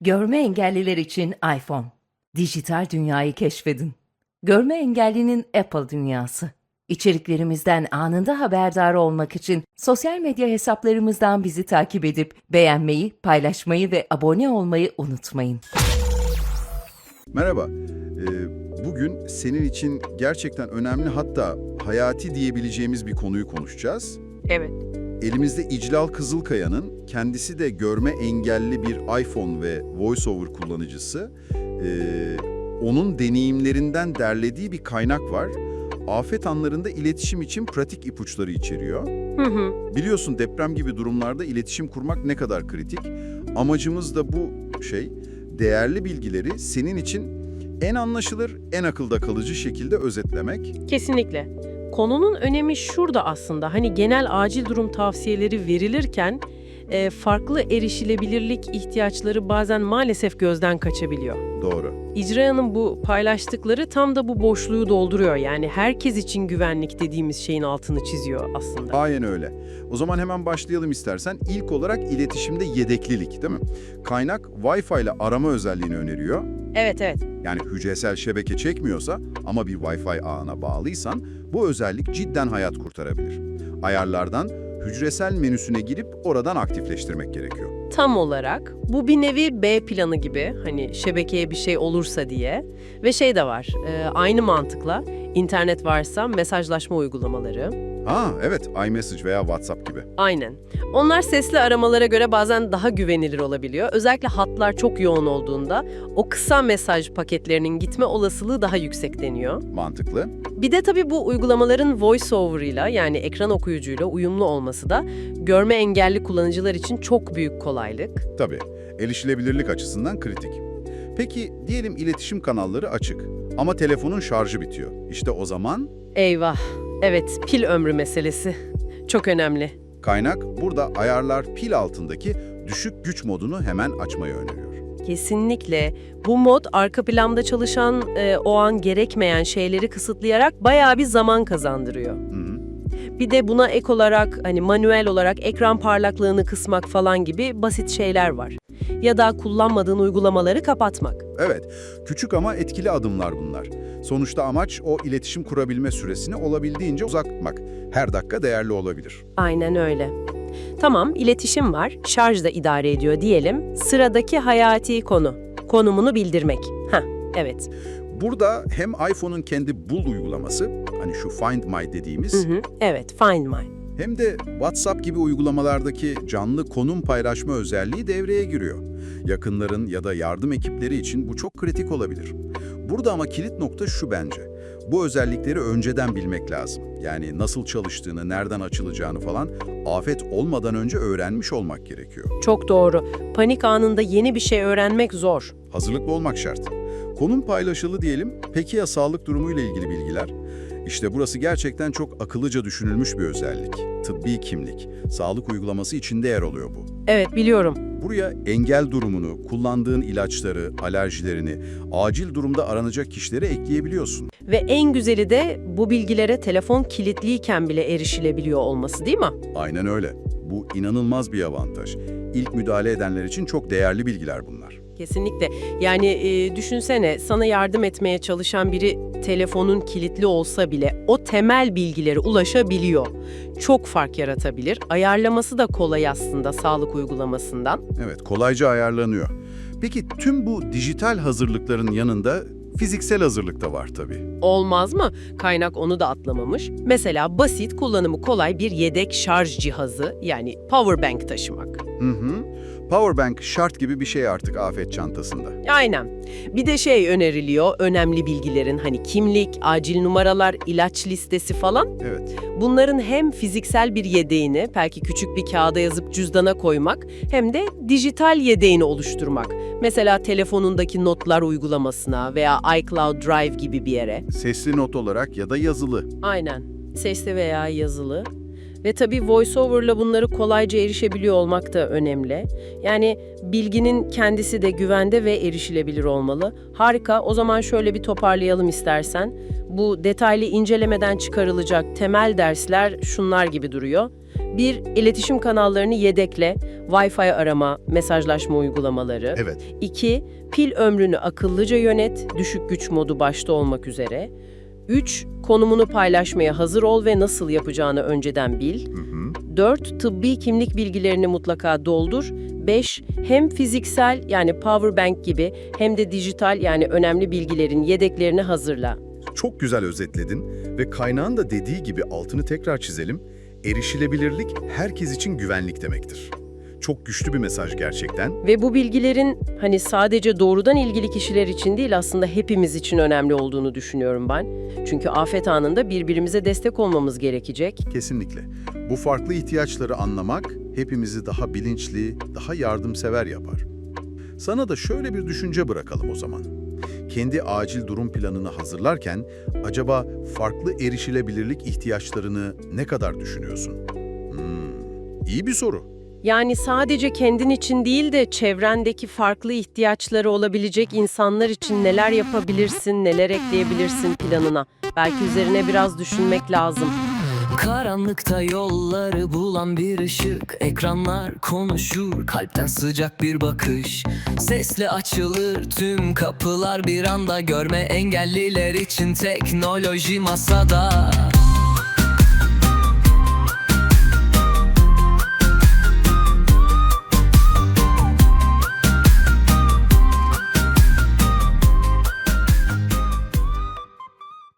Görme engelliler için iPhone. Dijital dünyayı keşfedin. Görme engellinin Apple dünyası. İçeriklerimizden anında haberdar olmak için sosyal medya hesaplarımızdan bizi takip edip beğenmeyi, paylaşmayı ve abone olmayı unutmayın. Merhaba. Ee, bugün senin için gerçekten önemli hatta hayati diyebileceğimiz bir konuyu konuşacağız. Evet. Elimizde İclal Kızılkaya'nın kendisi de görme engelli bir iPhone ve VoiceOver kullanıcısı. Ee, onun deneyimlerinden derlediği bir kaynak var. Afet anlarında iletişim için pratik ipuçları içeriyor. Hı hı. Biliyorsun deprem gibi durumlarda iletişim kurmak ne kadar kritik. Amacımız da bu şey, değerli bilgileri senin için en anlaşılır, en akılda kalıcı şekilde özetlemek. Kesinlikle. Konunun önemi şurada aslında. Hani genel acil durum tavsiyeleri verilirken e, farklı erişilebilirlik ihtiyaçları bazen maalesef gözden kaçabiliyor. Doğru. İcra'nın bu paylaştıkları tam da bu boşluğu dolduruyor. Yani herkes için güvenlik dediğimiz şeyin altını çiziyor aslında. Aynen öyle. O zaman hemen başlayalım istersen. İlk olarak iletişimde yedeklilik değil mi? Kaynak Wi-Fi ile arama özelliğini öneriyor. Evet evet. Yani hücresel şebeke çekmiyorsa ama bir Wi-Fi ağına bağlıysan bu özellik cidden hayat kurtarabilir. Ayarlardan hücresel menüsüne girip oradan aktifleştirmek gerekiyor. Tam olarak bu bir nevi B planı gibi hani şebekeye bir şey olursa diye ve şey de var e, aynı mantıkla internet varsa mesajlaşma uygulamaları Ha evet iMessage veya WhatsApp gibi. aynen. Onlar sesli aramalara göre bazen daha güvenilir olabiliyor. Özellikle hatlar çok yoğun olduğunda o kısa mesaj paketlerinin gitme olasılığı daha yüksek deniyor. Mantıklı. Bir de tabii bu uygulamaların voiceover'ıyla yani ekran okuyucuyla uyumlu olması da görme engelli kullanıcılar için çok büyük kolaylık. Tabii. Erişilebilirlik açısından kritik. Peki diyelim iletişim kanalları açık ama telefonun şarjı bitiyor. İşte o zaman Eyvah. Evet, pil ömrü meselesi. Çok önemli. kaynak burada ayarlar pil altındaki düşük güç modunu hemen açmayı öneriyor. Kesinlikle. Bu mod arka planda çalışan, e, o an gerekmeyen şeyleri kısıtlayarak bayağı bir zaman kazandırıyor. Hı. Bir de buna ek olarak hani manuel olarak ekran parlaklığını kısmak falan gibi basit şeyler var. Ya da kullanmadığın uygulamaları kapatmak. Evet, küçük ama etkili adımlar bunlar. Sonuçta amaç o iletişim kurabilme süresini olabildiğince uzatmak. Her dakika değerli olabilir. Aynen öyle. Tamam, iletişim var, şarj da idare ediyor diyelim. Sıradaki hayati konu, konumunu bildirmek. Heh, evet. Burada hem iPhone'un kendi Bul uygulaması, hani şu Find My dediğimiz, Hı hı, evet, Find My. hem de WhatsApp gibi uygulamalardaki canlı konum paylaşma özelliği devreye giriyor. Yakınların ya da yardım ekipleri için bu çok kritik olabilir. Burada ama kilit nokta şu bence. Bu özellikleri önceden bilmek lazım. Yani nasıl çalıştığını, nereden açılacağını falan afet olmadan önce öğrenmiş olmak gerekiyor. Çok doğru. Panik anında yeni bir şey öğrenmek zor. Hazırlıklı olmak şart. Konum paylaşılı diyelim, peki ya sağlık durumuyla ilgili bilgiler? İşte burası gerçekten çok akıllıca düşünülmüş bir özellik. Tıbbi kimlik, sağlık uygulaması içinde yer alıyor bu. Evet, biliyorum. Buraya engel durumunu, kullandığın ilaçları, alerjilerini, acil durumda aranacak kişileri ekleyebiliyorsun. Ve en güzeli de bu bilgilere telefon kilitliyken bile erişilebiliyor olması değil mi? Aynen öyle. Bu inanılmaz bir avantaj. İlk müdahale edenler için çok değerli bilgiler bunlar. Kesinlikle. Yani e, düşünsene sana yardım etmeye çalışan biri telefonun kilitli olsa bile o temel bilgilere ulaşabiliyor. Çok fark yaratabilir. Ayarlaması da kolay aslında sağlık uygulamasından. Evet, kolayca ayarlanıyor. Peki tüm bu dijital hazırlıkların yanında fiziksel hazırlık da var tabii. Olmaz mı? Kaynak onu da atlamamış. Mesela basit, kullanımı kolay bir yedek şarj cihazı yani power bank taşımak. Hı hı. Powerbank şart gibi bir şey artık afet çantasında. Aynen. Bir de şey öneriliyor, önemli bilgilerin hani kimlik, acil numaralar, ilaç listesi falan. Evet. Bunların hem fiziksel bir yedeğini, belki küçük bir kağıda yazıp cüzdana koymak, hem de dijital yedeğini oluşturmak. Mesela telefonundaki notlar uygulamasına veya iCloud Drive gibi bir yere. Sesli not olarak ya da yazılı. Aynen. Sesli veya yazılı. Ve tabii VoiceOver'la bunları kolayca erişebiliyor olmak da önemli. Yani bilginin kendisi de güvende ve erişilebilir olmalı. Harika. O zaman şöyle bir toparlayalım istersen. Bu detaylı incelemeden çıkarılacak temel dersler şunlar gibi duruyor. Bir, iletişim kanallarını yedekle, Wi-Fi arama, mesajlaşma uygulamaları. Evet. 2. Pil ömrünü akıllıca yönet, düşük güç modu başta olmak üzere. 3. Konumunu paylaşmaya hazır ol ve nasıl yapacağını önceden bil. 4. Tıbbi kimlik bilgilerini mutlaka doldur. 5. Hem fiziksel yani power bank gibi hem de dijital yani önemli bilgilerin yedeklerini hazırla. Çok güzel özetledin ve kaynağın da dediği gibi altını tekrar çizelim. Erişilebilirlik herkes için güvenlik demektir. Çok güçlü bir mesaj gerçekten. Ve bu bilgilerin hani sadece doğrudan ilgili kişiler için değil aslında hepimiz için önemli olduğunu düşünüyorum ben. Çünkü afet anında birbirimize destek olmamız gerekecek. Kesinlikle. Bu farklı ihtiyaçları anlamak hepimizi daha bilinçli, daha yardımsever yapar. Sana da şöyle bir düşünce bırakalım o zaman. Kendi acil durum planını hazırlarken acaba farklı erişilebilirlik ihtiyaçlarını ne kadar düşünüyorsun? Hmm, iyi bir soru. Yani sadece kendin için değil de çevrendeki farklı ihtiyaçları olabilecek insanlar için neler yapabilirsin, neler ekleyebilirsin planına. Belki üzerine biraz düşünmek lazım. Karanlıkta yolları bulan bir ışık Ekranlar konuşur kalpten sıcak bir bakış Sesle açılır tüm kapılar bir anda Görme engelliler için teknoloji masada